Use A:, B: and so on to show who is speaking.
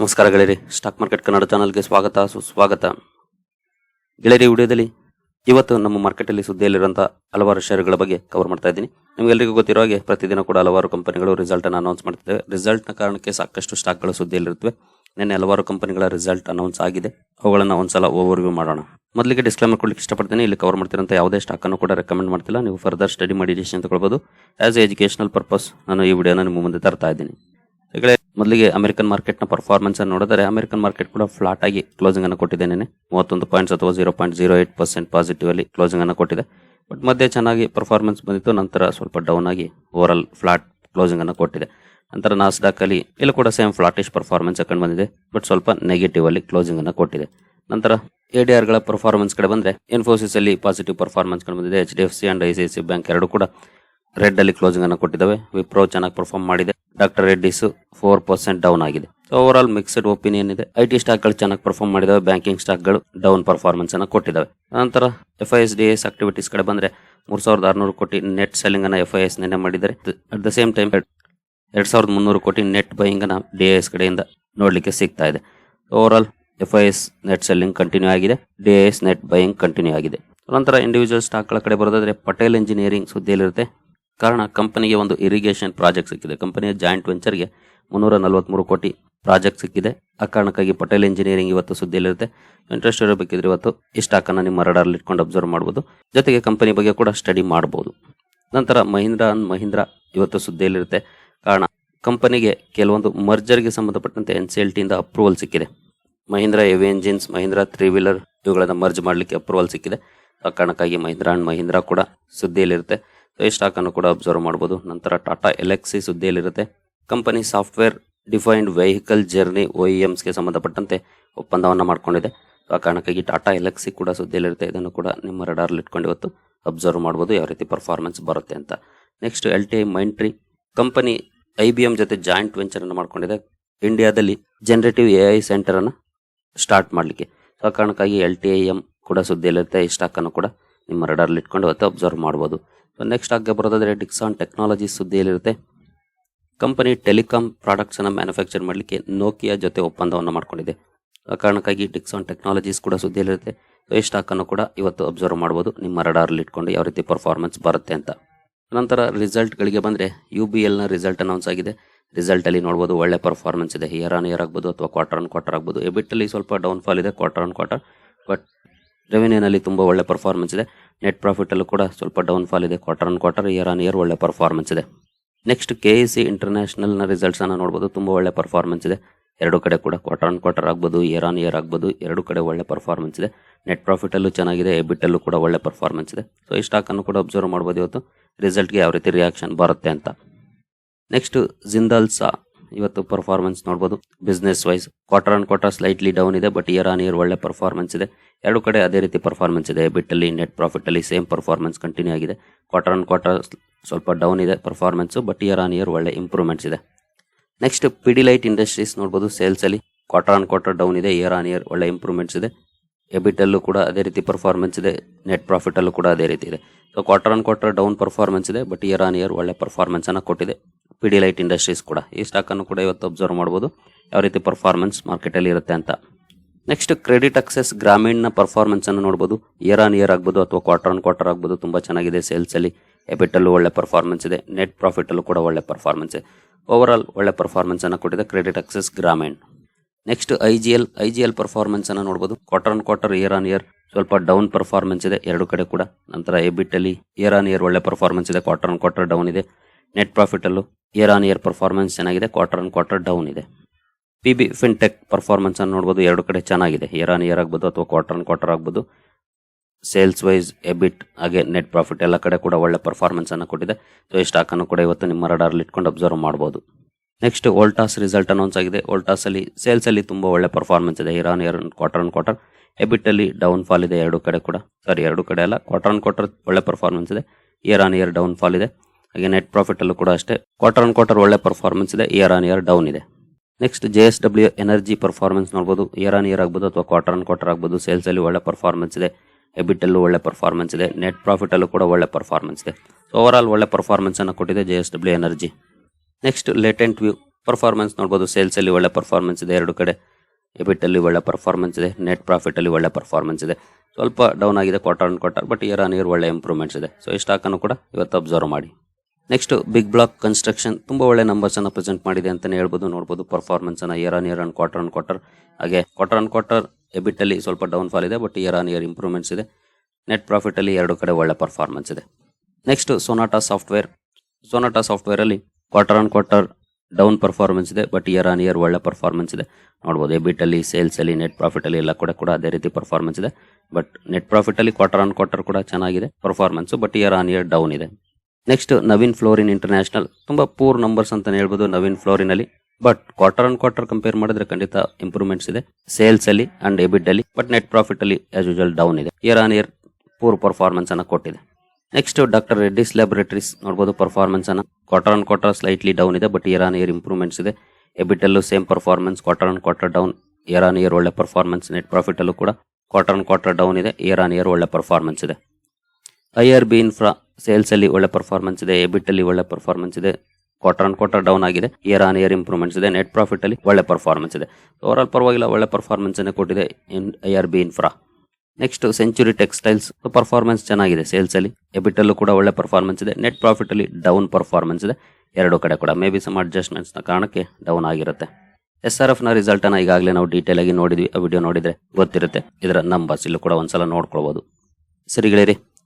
A: ನಮಸ್ಕಾರ ಗೆಳೆಯರಿ. Stock market Kannada ಚಾನಲ್ಗೆ ಸ್ವಾಗತ, ಸುಸ್ವಾಗತ. ಗೆಳೆಯರಿ ವಿಡಿಯೋದಲ್ಲಿ ಇವತ್ತು ನಮ್ಮ ಮಾರ್ಕೆಟಲ್ಲಿ ಸುದ್ದಿಯಲ್ಲಿರುವಂಥ ಹಲವಾರು ಶೇರುಗಳ ಬಗ್ಗೆ ಕವರ್ ಮಾಡ್ತಾ ಇದ್ದೀನಿ. ನಿಮಗೆಲ್ಲರಿಗೂ ಗೊತ್ತಿರೋ ಹಾಗೆ ಪ್ರತಿದಿನ ಕೂಡ ಹಲವಾರು ಕಂಪನಿಗಳು ರಿಸಲ್ಟ್ ಅನ್ನು ಅನೌನ್ಸ್ ಮಾಡ್ತಿದ್ದೇವೆ ರಿಸಲ್ಟ್ನ ಕಾರಣಕ್ಕೆ ಸಾಕಷ್ಟು ಸ್ಟಾಕ್ಗಳು ಸುದ್ದಿಯಲ್ಲಿರುತ್ತವೆ. ನಿನ್ನೆ ಹಲವಾರು ಕಂಪನಿಗಳ ರಿಸಲ್ಟ್ ಅನೌನ್ಸ್ ಆಗಿದೆ. ಅವುಗಳನ್ನು ಒಂದ್ಸಲ ಓವರ್ವ್ಯೂ ಮಾಡೋಣ. ಮೊದಲಿಗೆ ಡಿಸ್ಕ್ಲೈಮರ್ ಕೊಡ್ಲಿಕ್ಕೆ ಇಷ್ಟಪಡ್ತೀನಿ. ಇಲ್ಲಿ ಕವರ್ ಮಾಡ್ತಿರೋಂಥ ಯಾವುದೇ ಸ್ಟಾಕ್ ಅನ್ನು ಕೂಡ ರೆಕಮೆಂಡ್ ಮಾಡ್ತಿಲ್ಲ. ನೀವು ಫರ್ದರ್ ಸ್ಟಡಿ ಮಾಡಿ ಡಿಸಿಷನ್ ತಗೊಳ್ಬೋದು. ಆಸ್ ಎ ಎಜುಕೇಶನಲ್ ಪರ್ಪಸ್ ನಾನು ಈ ವಿಡಿಯೋನ ನಿಮ್ಮ ಮುಂದೆ ತರ್ತಾ ಇದ್ದೀನಿ. ಮೊದಲಿಗೆ ಅಮೆರಿಕನ್ ಮಾರ್ಕೆಟ್ನ ಪರ್ಫಾರ್ಮೆನ್ಸ್ ಅನ್ನು ನೋಡಿದರೆ ಅಮೆರಿಕನ್ ಮಾರ್ಕೆಟ್ ಕೂಡ ಫ್ಲಾಟ್ ಆಗಿ ಕ್ಲೋಸಿಂಗ್ ಅನ್ನು ಕೊಟ್ಟಿದೆ ನೆನೆ ಮೂವತ್ತೊಂದು ಪಾಯಿಂಟ್ಸ್ ಅಥವಾ zero point zero eight percent positive ಅಲ್ಲಿ ಕ್ಲೋಸಿಂಗ್ ಅನ್ನು ಕೊಟ್ಟಿದೆ. ಬಟ್ ಮಧ್ಯೆ ಚೆನ್ನಾಗಿ ಪರ್ಫಾರ್ಮೆನ್ಸ್ ಬಂದಿತ್ತು, ನಂತರ ಸ್ವಲ್ಪ ಡೌನ್ ಆಗಿ ಓವರ್ ಆಲ್ ಫ್ಲಾಟ್ ಕ್ಲೋಸಿಂಗ್ ಅನ್ನು ಕೊಟ್ಟಿದೆ. ನಂತರ ನಾಸ್ಡಾಕ್ ಅಲ್ಲಿ ಇಲ್ಲಿ ಕೂಡ ಸೇಮ್ ಫ್ಲಾಟಿಶ್ ಪರ್ಫಾರ್ಮೆನ್ಸ್ ಕಂಡು ಬಂದಿದೆ ಬಟ್ ಸ್ವಲ್ಪ ನೆಗೆಟಿವ್ ಅಲ್ಲಿ ಕ್ಲೋಸಿಂಗ್ ಅನ್ನು ಕೊಟ್ಟಿದೆ. ನಂತರ ಎಡಿಆರ್ಗಳ ಪರ್ಫಾರ್ಮೆನ್ಸ್ ಕಡೆ ಬಂದ್ರೆ ಇನ್ಫೋಸಿಸ್ ಅಲ್ಲಿ ಪಾಸಿಟಿವ್ ಪರ್ಫಾರ್ಮೆನ್ಸ್ ಕಂಡು ಬಂದಿದೆ H D F C and I C I C bank ಎರಡು ಕೂಡ ರೆಡ್ ಅಲ್ಲಿ ಕ್ಲೋಸಿಂಗ್ ಅನ್ನು ಕೊಟ್ಟಿದ್ದಾವೆ. ವಿಪ್ರೋ ಚೆನ್ನಾಗಿ ಪರ್ಫಾರ್ಮ್ ಮಾಡಿದೆ. Doctor Reddy's four percent down ಆಗಿದೆ. ಓವರ್ ಆಲ್ ಮಿಕ್ಸ್ಡ್ ಒಪಿನಿಯನ್ ಇದೆ ಐ ಟಿ ಸ್ಟಾಕ್ಗಳು ಚೆನ್ನಾಗಿ ಪರ್ಫಾರ್ಮ್ ಮಾಡಿದಾವೆ. ಬ್ಯಾಂಕಿಂಗ್ ಸ್ಟಾಕ್ಗಳು ಡೌನ್ ಪರ್ಫಾರ್ಮೆನ್ಸ್ ಅನ್ನು ಕೊಟ್ಟಿದ್ದಾವೆ. ನಂತರ F I S D S activities ಕಡೆ ಬಂದ್ರೆ ಮೂರ್ ಸಾವಿರದ ಆರ್ನೂರು ಕೋಟಿ ನೆಟ್ ಸೆಲ್ಲಿಂಗ್ ಅನ್ನ ಎಫ್ ಐ ಎಸ್ ನಿನ್ನೆ ಮಾಡಿದರೆ ಅಟ್ ದ ಸೇಮ್ ಟೈಮ್ ಎರಡ್ ಸಾವಿರದ ಮುನ್ನೂರು ಕೋಟಿ ನೆಟ್ ಬೈಯಿಂಗ್ ಅನ್ನ ಡಿ ಎಸ್ ಕಡೆಯಿಂದ ನೋಡ್ಲಿಕ್ಕೆ ಸಿಗ್ತಾ ಇದೆ. Over all F I S net selling continue ಆಗಿದೆ D S net buying continue ಆಗಿದೆ. ನಂತರ ಇಂಡಿವಿಜುವಲ್ ಸ್ಟಾಕ್ಗಳ ಕಡೆ ಬರೋದಾದ್ರೆ ಪಟೇಲ್ ಇಂಜಿನಿಯರಿಂಗ್ ಸುದ್ದಿಯಲ್ಲಿರುತ್ತೆ. ಕಾರಣ ಕಂಪನಿಗೆ ಒಂದು ಇರಿಗೇಷನ್ ಪ್ರಾಜೆಕ್ಟ್ ಸಿಕ್ಕಿದೆ. ಕಂಪನಿಯ ಜಾಯಿಂಟ್ ವೆಂಚರ್ಗೆ ಮುನ್ನೂರ ನಲವತ್ತ್ಮೂರು ಕೋಟಿ ಪ್ರಾಜೆಕ್ಟ್ ಸಿಕ್ಕಿದೆ. ಆ ಕಾರಣಕ್ಕಾಗಿ ಪಟೇಲ್ ಇಂಜಿನಿಯರಿಂಗ್ ಇವತ್ತು ಸುದ್ದಿಯಲ್ಲಿರುತ್ತೆ. ಇಂಟ್ರೆಸ್ಟ್ ಇರಬೇಕಿದ್ರೆ ಇವತ್ತು ಈ ಸ್ಟಾಕ್ ಅನ್ನ ನಿಮ್ಮ ರಡಾರ್ಲಿ ಇಟ್ಕೊಂಡು ಅಬ್ಸರ್ವ್ ಮಾಡಬಹುದು ಜೊತೆಗೆ ಕಂಪನಿ ಬಗ್ಗೆ ಕೂಡ ಸ್ಟಡಿ ಮಾಡಬಹುದು ನಂತರ ಮಹೀಂದ್ರಾ ಅಂಡ್ ಮಹೀಂದ್ರಾ ಇವತ್ತು ಸುದ್ದಿಯಲ್ಲಿರುತ್ತೆ. ಕಾರಣ ಕಂಪನಿಗೆ ಕೆಲವೊಂದು ಮರ್ಜರ್ಗೆ ಸಂಬಂಧಪಟ್ಟಂತೆ ಎನ್ ಸಿ ಎಲ್ ಟಿಯಿಂದ ಅಪ್ರೂವಲ್ ಸಿಕ್ಕಿದೆ. Mahindra E V engines Mahindra three wheeler ಇವುಗಳನ್ನು ಮರ್ಜ್ ಮಾಡಲಿಕ್ಕೆ ಅಪ್ರೂವಲ್ ಸಿಕ್ಕಿದೆ. ಆ ಕಾರಣಕ್ಕಾಗಿ ಮಹೀಂದ್ರಾ ಅಂಡ್ ಮಹೀಂದ್ರಾ ಕೂಡ ಸುದ್ದಿಯಲ್ಲಿರುತ್ತೆ. ಈ ಸ್ಟಾಕ್ ಅನ್ನು ಕೂಡ ಅಬ್ಸರ್ವ್ ಮಾಡಬಹುದು ನಂತರ Tata Elxsi ಸುದ್ದಿಯಲ್ಲಿರುತ್ತೆ. Company software defined vehicle journey ಗೆ ಸಂಬಂಧಪಟ್ಟಂತೆ ಒಪ್ಪಂದವನ್ನು ಮಾಡಿಕೊಂಡಿದೆ. ಆ ಕಾರಣಕ್ಕಾಗಿ ಟಾಟಾ ಎಲೆಕ್ಸಿ ಕೂಡ ಸುದ್ದಿಯಲ್ಲಿರುತ್ತೆ. ಇದನ್ನು ಕೂಡ ನಿಮ್ಮ ರಡಾರ್ಲ್ಲಿ ಇಟ್ಕೊಂಡು ಇವತ್ತು ಅಬ್ಸರ್ವ್ ಮಾಡ್ಬೋದು. ಯಾವ ರೀತಿ ಪರ್ಫಾರ್ಮೆನ್ಸ್ ಬರುತ್ತೆ ಅಂತ. Next L T I Mindtree company I B M ಜೊತೆ ಜಾಯಿಂಟ್ ವೆಂಚರ್ ಅನ್ನು ಮಾಡ್ಕೊಂಡಿದೆ. ಇಂಡಿಯಾದಲ್ಲಿ ಜನರೇಟಿವ್ ಎ ಐ ಸೆಂಟರ್ ಅನ್ನ ಸ್ಟಾರ್ಟ್ ಮಾಡಲಿಕ್ಕೆ. ಆ ಕಾರಣಕ್ಕಾಗಿ ಎಲ್ ಟಿ ಐ ಎಂ ಕೂಡ ಸುದ್ದಿಯಲ್ಲಿರುತ್ತೆ. ಈ ಸ್ಟಾಕ್ ಅನ್ನು ಕೂಡ ನಿಮ್ಮ ರಡಾರ್ಲ್ಲಿ ಇಟ್ಕೊಂಡು ಇವತ್ತು ಅಬ್ಸರ್ವ್ ಮಾಡಬಹುದು ಸೊ ನೆಕ್ಸ್ಟ್ ಆಗಿ ಬರೋದಾದರೆ ಡಿಕ್ಸಾನ್ ಟೆಕ್ನಾಲಜಿ ಸುದ್ದಿಯಲ್ಲಿರುತ್ತೆ. ಕಂಪನಿ ಟೆಲಿಕಾಮ್ ಪ್ರಾಡಕ್ಟ್ಸನ್ನು ಮ್ಯಾನುಫ್ಯಾಕ್ಚರ್ ಮಾಡಲಿಕ್ಕೆ ನೋಕಿಯಾ ಜೊತೆ ಒಪ್ಪಂದವನ್ನು ಮಾಡ್ಕೊಂಡಿದೆ. ಆ ಕಾರಣಕ್ಕಾಗಿ ಡಿಕ್ಸಾನ್ ಟೆಕ್ನಾಲಜೀಸ್ ಕೂಡ ಸುದ್ದಿಯಲ್ಲಿರುತ್ತೆ. ಸೊ ಈ ಸ್ಟಾಕನ್ನು ಕೂಡ ಇವತ್ತು ಅಬ್ಸರ್ವ್ ಮಾಡ್ಬೋದು. ನಿಮ್ಮ ರಡಾರ್ಲಿ ಇಟ್ಕೊಂಡು ಯಾವ ರೀತಿ ಪರ್ಫಾರ್ಮೆನ್ಸ್ ಬರುತ್ತೆ ಅಂತ. ನಂತರ ರಿಸಲ್ಟ್ಗಳಿಗೆ ಬಂದರೆ ಯು ಬಿ ಎಲ್ನ ರಿಸಲ್ಟ್ ಅನೌನ್ಸ್ ಆಗಿದೆ. ರಿಸಲ್ಟಲ್ಲಿ ನೋಡ್ಬೋದು ಒಳ್ಳೆ ಪರ್ಫಾರ್ಮೆನ್ಸ್ ಇದೆ. ಇಯರ್ ಆನ್ ಇಯರ್ ಆಗ್ಬೋದು ಅಥವಾ ಕ್ವಾರ್ಟರ್ ಆನ್ ಕ್ವಾರ್ಟರ್ ಆಗ್ಬೋದು. ಎಬಿಟ್ಟಲ್ಲಿ ಸ್ವಲ್ಪ ಡೌನ್ ಫಾಲ್ ಇದೆ ಕ್ವಾರ್ಟರ್ ಆನ್ ಕ್ವಾರ್ಟರ್ ಬಟ್ ರೆವೆನ್ಯೂನಲ್ಲಿ ತುಂಬ ಒಳ್ಳೆ ಪರ್ಫಾರ್ಮೆನ್ಸ್ ಇದೆ. ನೆಟ್ ಪ್ರಾಫಿಟಲ್ಲೂ ಕೂಡ ಸ್ವಲ್ಪ ಡೌನ್ ಫಾಲ್ ಇದೆ quarter on quarter year on year ಒಳ್ಳೆ ಪರ್ಫಾರ್ಮೆನ್ಸ್ ಇದೆ. ನೆಕ್ಸ್ಟ್ ಕೆ ಎ ಸಿ ಇಂಟರ್ನ್ಯಾಷನಲ್ನ ರಿಸಲ್ಟ್ಸನ್ನು ನೋಡ್ಬೋದು, ತುಂಬ ಒಳ್ಳೆ ಪರ್ಫಾರ್ಮೆನ್ಸ್ ಇದೆ. ಎರಡು ಕಡೆ ಕೂಡ ಕ್ವಾರ್ಟರ್ ಆನ್ ಕ್ವಾರ್ಟರ್ ಆಗ್ಬೋದು ಇಯರ್ ಆನ್ ಇಯರ್ ಆಗ್ಬೋದು, ಎರಡು ಕಡೆ ಒಳ್ಳೆ ಪರ್ಫಾರ್ಮೆನ್ಸ್ ಇದೆ. ನೆಟ್ ಪ್ರಾಫಿಟಲ್ಲೂ ಚೆನ್ನಾಗಿದೆ ಎಬಿಟಲ್ಲೂ ಕೂಡ ಒಳ್ಳೆ ಪರ್ಫಾರ್ಮೆನ್ಸ್ ಇದೆ. ಸೊ ಈ ಸ್ಟಾಕನ್ನು ಕೂಡ ಅಬ್ಸರ್ವ್ ಮಾಡ್ಬೋದು ಇವತ್ತು. ರಿಸಲ್ಟ್ಗೆ ಯಾವ ರೀತಿ ರಿಯಾಕ್ಷನ್ ಬರುತ್ತೆ ಅಂತ. ನೆಕ್ಸ್ಟ್ ಜಿಂದಾಲ್ಸಾ ಇವತ್ತು ಪರ್ಫಾರ್ಮೆನ್ಸ್ ನೋಡಬಹುದು business wise quarter on quarter slightly down ಇದೆ ಬಟ್ ಇಯರ್ ಆನ್ ಇಯರ್ ಒಳ್ಳೆ ಪರ್ಫಾರ್ಮೆನ್ಸ್ ಇದೆ. ಎರಡು ಕಡೆ ಅದೇ ರೀತಿ ಪರ್ಫಾರ್ಮೆನ್ಸ್ ಇದೆ. ಬಿಟ್ಟಲ್ಲಿ ನೆಟ್ ಪ್ರಾಫಿಟ್ ಅಲ್ಲಿ ಸೇಮ್ ಪರ್ಫಾರ್ಮೆನ್ಸ್ ಕಂಟಿನ್ಯೂ ಆಗಿದೆ. ಕ್ವಾರ್ಟರ್ ಆನ್ ಕ್ವಾರ್ಟರ್ ಸ್ವಲ್ಪ ಡೌನ್ ಇದೆ performance but year on year ಒಳ್ಳೆ ಇಂಪ್ರೂವ್ಮೆಂಟ್ಸ್ ಇದೆ. ನೆಕ್ಸ್ಟ್ ಪಿಡಿಲೈಟ್ ಇಂಡಸ್ಟ್ರೀಸ್ ನೋಡಬಹುದು ಸೇಲ್ಸ್ ಅಲ್ಲಿ ಕ್ವಾರ್ಟರ್ ಆನ್ ಕ್ವಾರ್ಟರ್ ಡೌನ್ ಇದೆ ಇಯರ್ ಆನ್ ಇಯರ್ ಒಳ್ಳೆ ಇಂಪ್ರೂವ್ಮೆಂಟ್ಸ್ ಇದೆ. ಎಬಿಟ್ ಅಲ್ಲೂ ಕೂಡ ಅದೇ ರೀತಿ ಪರ್ಫಾರ್ಮೆನ್ಸ್ ಇದೆ ನೆಟ್ ಪ್ರಾಫಿಟ್ ಅಲ್ಲೂ ಕೂಡ ಅದೇ ರೀತಿ ಇದೆ. So quarter on quarter down performance ಇದೆ ಬಟ್ ಇಯರ್ ಆನ್ ಇಯರ್ ಒಳ್ಳೆ ಪರ್ಫಾರ್ಮೆನ್ಸ್ ಅನ್ನ ಕೊಟ್ಟಿದೆ. ಪಿಡಿಲೈಟ್ ಇಂಡಸ್ಟ್ರೀಸ್ ಕೂಡ. ಈ ಸ್ಟಾಕ್ ಅನ್ನು ಕೂಡ ಇವತ್ತು ಅಬ್ಸರ್ವ್ ಮಾಡಬಹುದು ಯಾವ ರೀತಿ ಪರ್ಫಾರ್ಮೆನ್ಸ್ ಮಾರ್ಕೆಟ್ ಅಲ್ಲಿ ಇರುತ್ತೆ ಅಂತ. Next credit access Grameen performance ಅನ್ನು ನೋಡಬಹುದು ಇಯರ್ ಆನ್ ಇಯರ್ ಆಗ್ಬೋದು ಅಥವಾ ಕ್ವಾರ್ಟರ್ ಆನ್ ಕ್ವಾರ್ಟರ್ ಆಗ್ಬೋದು. ತುಂಬಾ ಚೆನ್ನಾಗಿದೆ ಸೇಲ್ಸ್ ಅಲ್ಲಿ. ಎಬಿಟ್ ಅಲ್ಲೂ ಒಳ್ಳೆ ಪರ್ಫಾರ್ಮೆನ್ಸ್ ಇದೆ. ನೆಟ್ ಪ್ರಾಫಿಟ್ ಅಲ್ಲೂ ಕೂಡ ಒಳ್ಳೆ ಪರ್ಫಾರ್ಮೆನ್ಸ್ ಇದೆ. ಓವರ್ ಆಲ್ ಒಳ್ಳೆ ಪರ್ಫಾರ್ಮೆನ್ಸ್ ಅನ್ನು ಕೊಟ್ಟಿದೆ credit access Grameen. Next I G L I G L performance ಅನ್ನು ನೋಡಬಹುದು quarter on quarter year on year ಸ್ವಲ್ಪ ಡೌನ್ ಪರ್ಫಾರ್ಮೆನ್ಸ್ ಇದೆ ಎರಡು ಕಡೆ ಕೂಡ. ನಂತರ ಎಬಿಟ್ ಅಲ್ಲಿ ಇಯರ್ ಆನ್ ಇಯರ್ ಒಳ್ಳೆ ಪರ್ಫಾರ್ಮೆನ್ಸ್ ಇದೆ. ಕ್ವಾರ್ಟರ್ ಆನ್ ಕ್ವಾರ್ಟರ್ ಡೌನ್ ಇದೆ. ನೆಟ್ ಪ್ರಾಫಿಟ್ ಅಲ್ಲೂ ಇಯರ್ ಆನ್ ಇಯರ್ ಪರ್ಫಾರ್ಮೆನ್ಸ್ ಚೆನ್ನಾಗಿದೆ ಕ್ವಾರ್ಟರ್ ಆನ್ ಕ್ವಾರ್ಟರ್ ಡೌನ್ ಇದೆ. ಪಿ ಬಿ ಫಿನ್ಟೆಕ್ ಪರ್ಫಾರ್ಮೆನ್ಸ್ ಅನ್ನು ನೋಡಬಹುದು ಎರಡು ಕಡೆ ಚೆನ್ನಾಗಿದೆ. ಇಯರ್ ಆನ್ ಇಯರ್ ಆಗ್ಬೋದು ಅಥವಾ ಕ್ವಾರ್ಟರ್ ಆನ್ ಕ್ವಾರ್ಟರ್ ಆಗ್ಬೋದು. ಸೇಲ್ಸ್ ವೈಸ್ ಎಬಿಟ್ ಹಾಗೆ ನೆಟ್ ಪ್ರಾಫಿಟ್ ಎಲ್ಲ ಕಡೆ ಕೂಡ ಒಳ್ಳೆ ಪರ್ಫಾರ್ಮೆನ್ಸ್ ಅನ್ನು ಕೊಟ್ಟಿದೆ. ಸೊ ಈ ಸ್ಟಾಕ್ ಅನ್ನು ಕೂಡ ಇವತ್ತು ನಿಮ್ಮ ರಡಾರ್ಲಿ ಇಟ್ಕೊಂಡು ಅಬ್ಸರ್ವ್ ಮಾಡಬಹುದು ನೆಕ್ಸ್ಟ್ ಓಲ್ಟಾಸ್ ರಿಸಲ್ಟ್ ಅನೌನ್ಸ್ ಆಗಿದೆ. ವೋಲ್ಟಾಸ್ ಅಲ್ಲಿ ಸೇಲ್ಸ್ ಅಲ್ಲಿ ತುಂಬಾ ಒಳ್ಳೆ ಪರ್ಫಾರ್ಮೆನ್ಸ್ ಇದೆ. Year on year quarter on quarter EBIT ಅಲ್ಲಿ ಡೌನ್ ಫಾಲ್ ಇದೆ ಎರಡು ಕಡೆ ಕೂಡ. ಸಾರಿ ಎರಡು ಕಡೆ ಅಲ್ಲ ಕ್ವಾರ್ಟರ್ ಆನ್ ಕ್ವಾರ್ಟರ್ ಒಳ್ಳೆ ಪರ್ಫಾರ್ಮೆನ್ಸ್ ಇದೆ. Year on year down fall ಇದೆ. ಹಾಗೆ ನೆಟ್ ಪ್ರಾಫಿಟ್ ಅಲ್ಲೂ ಕೂಡ ಅಷ್ಟೇ. ಕ್ವಾರ್ಟರ್ ಆನ್ ಕ್ವಾರ್ಟರ್ ಒಳ್ಳೆ ಪರ್ಫಾರ್ಮೆನ್ಸ್ ಇದೆ ಇಯರ್ ಆನ್ ಇಯರ್ ಡೌನ್ ಇದೆ. Next J S W energy performance ನೋಡ್ಬೋದು. ಇಯರ್ ಆನ್ ಇಯರ್ ಆಗ್ಬೋದು ಅಥವಾ ಕ್ವಾರ್ಟರ್ ಆನ್ ಕ್ವಾರ್ಟರ್ ಆಗ್ಬೋದು. ಸೇಲ್ಸ್ ಅಲ್ಲಿ ಒಳ್ಳೆ ಪರ್ಫಾರ್ಮೆನ್ಸ್ ಇದೆ. ಎಬಿಟ್ ಅಲ್ಲೂ ಒಳ್ಳೆ ಪರ್ಫಾರ್ಮೆನ್ಸ್ ಇದೆ. ನೆಟ್ ಪ್ರಾಫಿಟ್ ಅಲ್ಲೂ ಕೂಡ ಒಳ್ಳೆ ಪರ್ಫಾರ್ಮೆನ್ಸ್ ಇದೆ. ಓವರ್ ಆಲ್ ಒಳ್ಳೆ ಪರ್ಫಾರ್ಮೆನ್ಸ್ ಅನ್ನು ಕೊಟ್ಟಿದೆ J S W energy next latent view performance ನೋಡ್ಬೋದು. ಸೇಲ್ಸ್ ಅಲ್ಲಿ ಒಳ್ಳೆ ಪರ್ಫಾರ್ಮೆನ್ಸ್ ಇದೆ ಎರಡು ಕಡೆ. ಎಬಿಟ್ ಅಲ್ಲಿ ಒಳ್ಳೆ ಪರ್ಫಾರ್ಮೆನ್ಸ್ ಇದೆ. ನೆಟ್ ಪ್ರಾಫಿಟ್ ಅಲ್ಲಿ ಒಳ್ಳೆ ಪರ್ಫಾರ್ಮೆನ್ಸ್ ಇದೆ. ಸ್ವಲ್ಪ ಡೌನ್ ಆಗಿದೆ quarter on quarter but year on year ಒಳ್ಳೆ ಇಂಪ್ರೂವ್ಮೆಂಟ್ಸ್ ಇದೆ. ಸೊ ಈ ಸ್ಟಾಕನ್ನು ಕೂಡ ಇವತ್ತು ಅಬ್ಸರ್ವ್ ಮಾಡಿ. ನೆಕ್ಸ್ಟ್ ಬಿಗ್ ಬ್ಲಾಕ್ ಕನ್ಸ್ಟ್ರಕ್ಷನ್ ತುಂಬಾ ಒಳ್ಳೆ ನಂಬರ್ಸ್ ಅನ್ನು ಪ್ರೆಸೆಂಟ್ ಮಾಡಿದೆ ಅಂತಲೇ ಹೇಳ್ಬೋದು, ನೋಡ್ಬೋದು. ಪರ್ಫಾರ್ಮೆನ್ಸ್ ಅನ್ನ year on year and quarter on quarter ಹಾಗೆ ಕ್ವಾರ್ಟರ್ ಆನ್ ಕ್ವಾರ್ಟರ್ ಎಬಿಟ್ ಅಲ್ಲಿ ಸ್ವಲ್ಪ ಡೌನ್ ಫಾಲ್ ಇದೆ but year on year improvements ಇದೆ. ನೆಟ್ ಪ್ರಾಫಿಟ್ ಅಲ್ಲಿ ಎರಡು ಕಡೆ ಒಳ್ಳೆ ಪರ್ಫಾರ್ಮೆನ್ಸ್ ಇದೆ. Next sonata software sonata software ಅಲ್ಲಿ quarter on quarter down performance ಇದೆ ಬಟ್ ಇಯರ್ ಆನ್ ಇಯರ್ ಒಳ್ಳೆ ಪರ್ಫಾರ್ಮೆನ್ಸ್ ಇದೆ. ನೋಡ್ಬೋದು ಎಬಿಟ್ ಅಲ್ಲಿ ಸೇಲ್ಸ್ ಅಲ್ಲಿ ನೆಟ್ ಪ್ರಾಫಿಟ್ ಅಲ್ಲಿ ಎಲ್ಲ ಕೂಡ ಕೂಡ ಅದೇ ರೀತಿ ಪರ್ಫಾರ್ಮೆನ್ಸ್ ಇದೆ. ಬಟ್ ನೆಟ್ ಪ್ರಾಫಿಟ್ ಅಲ್ಲಿ ಕ್ವಾರ್ಟರ್ ಆನ್ ಕ್ವಾರ್ಟರ್ ಕೂಡ ಚೆನ್ನಾಗಿದೆ performance but year on year down ಇದೆ. ನೆಕ್ಸ್ಟ್ ನವೀನ್ ಫ್ಲೋರಿನ್ ಇಂಟರ್ನ್ಯಾಷನಲ್ ತುಂಬಾ ಪೂರ್ ನಂಬರ್ಸ್ ಅಂತಾನೆ ಹೇಳ್ಬೋದು Navin ಫ್ಲೋರಿನಲ್ಲಿ but quarter on quarter compare ಮಾಡಿದ್ರೆ ಖಂಡಿತ ಇಂಪ್ರೂವ್ಮೆಂಟ್ಸ್ ಇದೆ. ಸೇಲ್ಸ್ ಅಲ್ಲಿ ಅಂಡ್ ಎಬಿಟ್ ಅಲ್ಲಿ. ಬಟ್ ನೆಟ್ ಪ್ರಾಫಿಟ್ ಅಲ್ಲಿ ಆಸ್ ಯೂಶಲ್ ಡೌನ್ ಇದೆ. Year on year poor performance ಅನ್ನ ಕೊಟ್ಟಿದೆ. ನೆಕ್ಸ್ಟ್ ಡಾಕ್ಟರ್ ರೆಡ್ಡಿಸ್ ಲ್ಯಾಬೊರೇಟರೀಸ್ ನೋಡಬಹುದು ಪರ್ಫಾರ್ಮೆನ್ಸ್ ಅನ್ನ. Quarter on quarter slightly down ಇದೆ but year on year improvements ಇದೆ. ಎಬಿಟ್ ಅಲ್ಲೂ same performance quarter on quarter down year on year ಒಳ್ಳೆ performance net profit ಅಲ್ಲೂ ಕೂಡ ಕ್ವಾರ್ಟರ್ ಆನ್ ಕ್ವಾರ್ಟರ್ ಡೌನ್ ಇದೆ. Year on year ಒಳ್ಳೆ performance ಇದೆ. I R B infra sales ಅಲ್ಲಿ ಒಳ್ಳೆ ಪರ್ಫಾರ್ಮೆನ್ಸ್ ಇದೆ ಎಬಿಟಲ್ಲಿ ಒಳ್ಳೆ ಪರ್ಫಾರ್ಮೆನ್ಸ್ ಇದೆ ಕ್ವಾರ್ಟರ್ ಆನ್ ಕ್ವಾರ್ಟರ್ ಡೌನ್ ಆಗಿದೆ ಇಯರ್ ಆನ್ ಇಯರ್ ಇಂಪ್ರೂವ್ಮೆಂಟ್ಸ್ ಇದೆ ನೆಟ್ ಪ್ರಾಫಿಟ್ ಅಲ್ಲಿ ಒಳ್ಳೆ ಪರ್ಫಾರ್ಮೆನ್ಸ್ ಇದೆ. ಓವರ್ ಆಲ್ ಪರವಾಗಿಲ್ಲ, ಒಳ್ಳೆ ಪರ್ಫಾರ್ಮೆನ್ಸ್ ಅನ್ನು ಕೊಟ್ಟಿದೆ in I R B infra next century textiles performance ಚೆನ್ನಾಗಿದೆ ಸೇಲ್ಸ್ ಅಲ್ಲಿ ಎಬಿಟ್ ಅಲ್ಲೂ ಕೂಡ ಒಳ್ಳೆ ಪರ್ಫಾರ್ಮೆನ್ಸ್ ಇದೆ ನೆಟ್ ಪ್ರಾಫಿಟ್ ಅಲ್ಲಿ ಡೌನ್ ಪರ್ಫಾರ್ಮೆನ್ಸ್ ಇದೆ, ಎರಡು ಕಡೆ ಕೂಡ. ಮೇ ಬಿ ಸಮ್ ಅಡ್ಜಸ್ಟ್ಮೆಂಟ್ಸ್ನ ಕಾರಣಕ್ಕೆ ಡೌನ್ ಆಗಿರುತ್ತೆ. ಎಸ್ ಆರ್ ಎಫ್ನ ರಿಸಲ್ಟ್ ಅನ್ನ ಈಗಾಗಲೇ ನಾವು ಡೀಟೇಲ್ ಆಗಿ ನೋಡಿದ್ವಿ. ಆ ವಿಡಿಯೋ ನೋಡಿದ್ರೆ ಗೊತ್ತಿರುತ್ತೆ. ಇದರ ನಂಬರ್ಸ್ ಇಲ್ಲೂ ಕೂಡ ಒಂದ್ಸಲ ನೋಡ್ಕೊಳ್ಬಹುದು ಸರಿ ಗೆಳೆಯರಿ ಈ